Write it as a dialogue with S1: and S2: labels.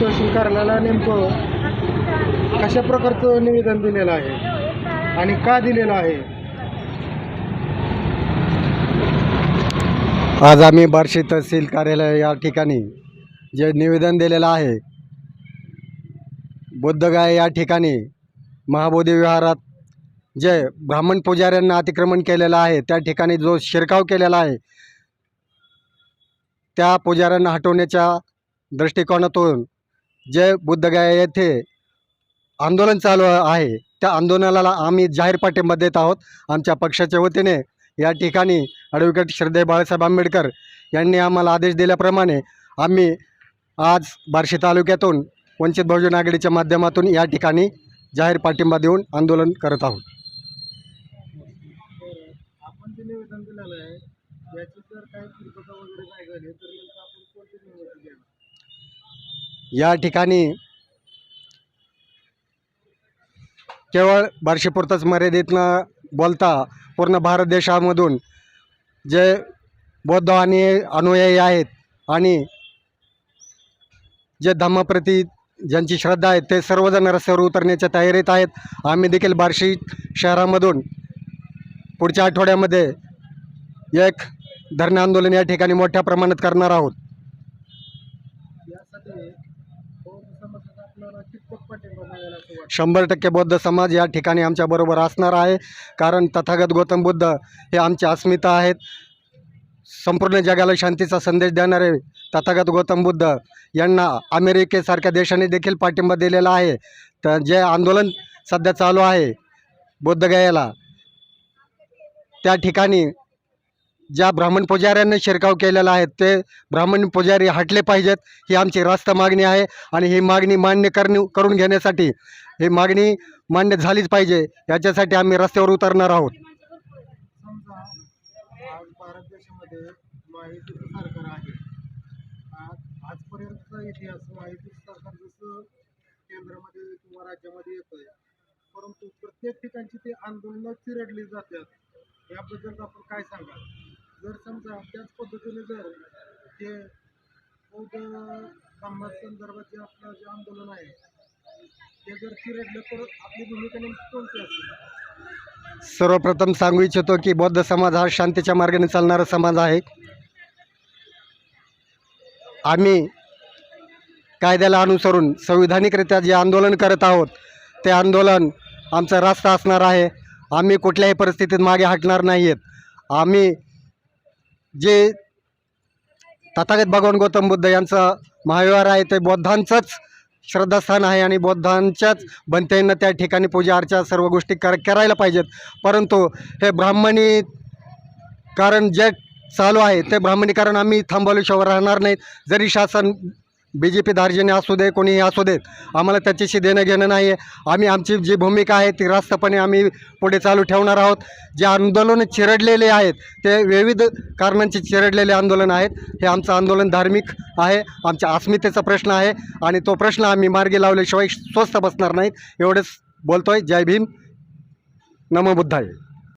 S1: तहसील कार्यालयाला नेमकं कशा प्रकारचं निवेदन दिलेलं आहे? आणि का दिलेलं आहे?
S2: आज आम्ही बार्शी तहसील कार्यालय या ठिकाणी जे निवेदन दिलेलं आहे बुद्धगाय या ठिकाणी महाबोधी विहारात जे ब्राह्मण पुजाऱ्यांना अतिक्रमण केलेलं आहे त्या ठिकाणी जो शिरकाव केलेला आहे त्या पुजाऱ्यांना हटवण्याच्या दृष्टिकोनातून जे बुद्धगया येथे आंदोलन चालू आहे त्या आंदोलनाला आम्ही जाहीर पाठिंबा देत आहोत. आमच्या पक्षाच्या वतीने या ठिकाणी ॲडव्होकेट श्रद्धे बाळासाहेब आंबेडकर यांनी आम्हाला आदेश दिल्याप्रमाणे आम्ही आज बार्शी तालुक्यातून वंचित बहुजन आघाडीच्या माध्यमातून या ठिकाणी जाहीर पाठिंबा देऊन आंदोलन करत आहोत.
S1: निवेदन दिलेलं आहे याची जर काही पूर्तता वगैरे नाही झाली तर आपण कोणते निवेदन द्यावं
S2: या ठिकाणी केवळ बार्शीपुरतंच मर्यादित न बोलता पूर्ण भारत देशामधून जे बौद्ध आणि अनुयायी आहेत आणि जे धम्मप्रती ज्यांची श्रद्धा आहे ते सर्वजण रस्त्यावर उतरण्याच्या तयारीत आहेत. आम्ही देखील बार्शी शहरामधून पुढच्या आठवड्यामध्ये एक धरणं आंदोलन या ठिकाणी मोठ्या प्रमाणात करणार आहोत. शंभर टक्के बौद्ध समाज या ठिकाणी आमच्याबरोबर असणार आहे. कारण तथागत गौतम बुद्ध हे आमचे अस्मिता आहेत. संपूर्ण जगाला शांतीचा संदेश देणारे तथागत गौतम बुद्ध यांना अमेरिकेसारख्या देशाने देखील पाठिंबा दिलेला आहे. तर जे आंदोलन सध्या चालू आहे बौद्धगयाला त्या ठिकाणी ज्या ब्राह्मण पुजाऱ्यांनी शिरकाव केलेला आहे ते ब्राह्मण पुजारी हटले पाहिजेत ही आमची रास्त मागणी आहे आणि ही मागणी मान्य करणे करून घेण्यासाठी ही मागणी मान्य झालीच पाहिजे. याच्यासाठी आम्ही रस्त्यावर उतरणार आहोत.
S1: केंद्रामध्ये किंवा राज्यामध्ये येतंय परंतु प्रत्येक ठिकाणची ते आंदोलनं चिरडली जातात. याबद्दल आपण काय सांगाल? जर समजा त्याच पद्धतीने जर जे बौद्ध संदर्भात जे आपलं जे आंदोलन आहे ते जर चिरडलं तर आपली भूमिका नेमकी कोणती असेल
S2: सर्वप्रथम सांगू इच्छितो की बौद्ध समाज हा शांतीच्या मार्गाने चालणारा समाज आहे. आम्ही कायद्याला अनुसरून संविधानिकरित्या जे आंदोलन करत आहोत ते आंदोलन आमचं रास्त असणार आहे. आम्ही कुठल्याही परिस्थितीत मागे हटणार नाही आहेत आम्ही जे तथागत भगवान गौतम बुद्ध यांचं महाविहार आहे ते बौद्धांचंच श्रद्धास्थान आहे आणि बौद्धांच्याच बनत्यांना त्या ठिकाणी पूजा अर्चा सर्व गोष्टी कर करायला पाहिजेत. परंतु हे ब्राह्मणी कारण जे चालू आहे ते ब्राह्मणीकरण आम्ही थांबवल्याशिवाय राहणार नाहीत. जरी शासन बी जे पी दार्जिने असू दे कोणीही असू देत. आम्हाला त्याच्याशी देणं घेणं नाही आहे आम्ही आमची जी भूमिका आहे ती रास्तपणे आम्ही पुढे चालू ठेवणार आहोत. जे आंदोलन चिरडलेले आहेत ते विविध कारणांचे चिरडलेले आंदोलन आहेत. हे आमचं आंदोलन धार्मिक आहे. आमच्या अस्मितेचा प्रश्न आहे. आणि तो प्रश्न आम्ही मार्गी लावल्याशिवाय स्वस्थ बसणार नाहीत. एवढंच बोलतोय. जय भीम. नमो बुद्धाय.